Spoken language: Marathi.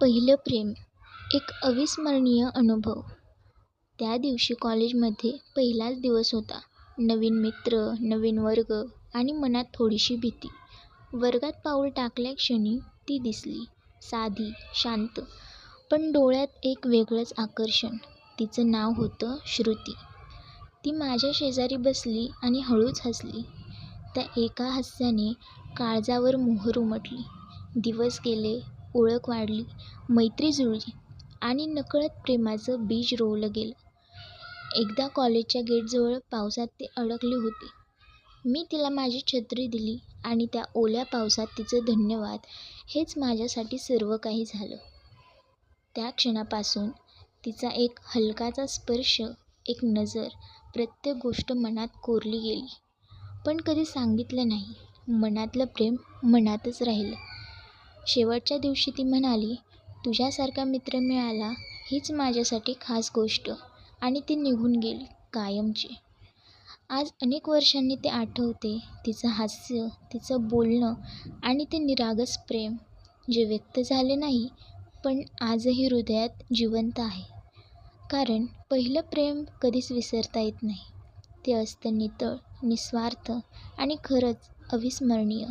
पहिलं प्रेम एक अविस्मरणीय अनुभव. त्या दिवशी कॉलेजमध्ये पहिलाच दिवस होता. नवीन मित्र नवीन वर्ग आणि मनात थोडीशी भीती. वर्गात पाऊल टाकल्या क्षणी ती दिसली साधी शांत पण डोळ्यात एक वेगळंच आकर्षण. तिचं नाव होतं श्रुती. ती माझ्या शेजारी बसली आणि हळूच हसली. त्या एका हास्याने काळजावर मोहर उमटली. दिवस गेले ओळख वाढली. मैत्री जुळली आणि नकळत प्रेमाचं बीज रोवलं गेलं. एकदा कॉलेजच्या गेटजवळ पावसात ते अडकले होते. मी तिला माझी छत्री दिली आणि त्या ओल्या पावसात तिचं धन्यवाद हेच माझ्यासाठी सर्व काही झालं. त्या क्षणापासून तिचा एक हलकाचा स्पर्श एक नजर प्रत्येक गोष्ट मनात कोरली गेली. पण कधी सांगितलं नाही. मनातलं प्रेम मनातच राहिलं. शेवटच्या दिवशी ती म्हणाली तुझ्यासारखा मित्र मिळाला हीच माझ्यासाठी खास गोष्ट. आणि ती निघून गेली कायमची. आज अनेक वर्षांनी ते आठवते तिचं हास्य तिचं बोलणं आणि ते निरागस प्रेम जे व्यक्त झाले नाही पण आजही हृदयात जिवंत आहे. कारण पहिलं प्रेम कधीच विसरता येत नाही. ते असतं नितळ निस्वार्थ आणि खरंच अविस्मरणीय.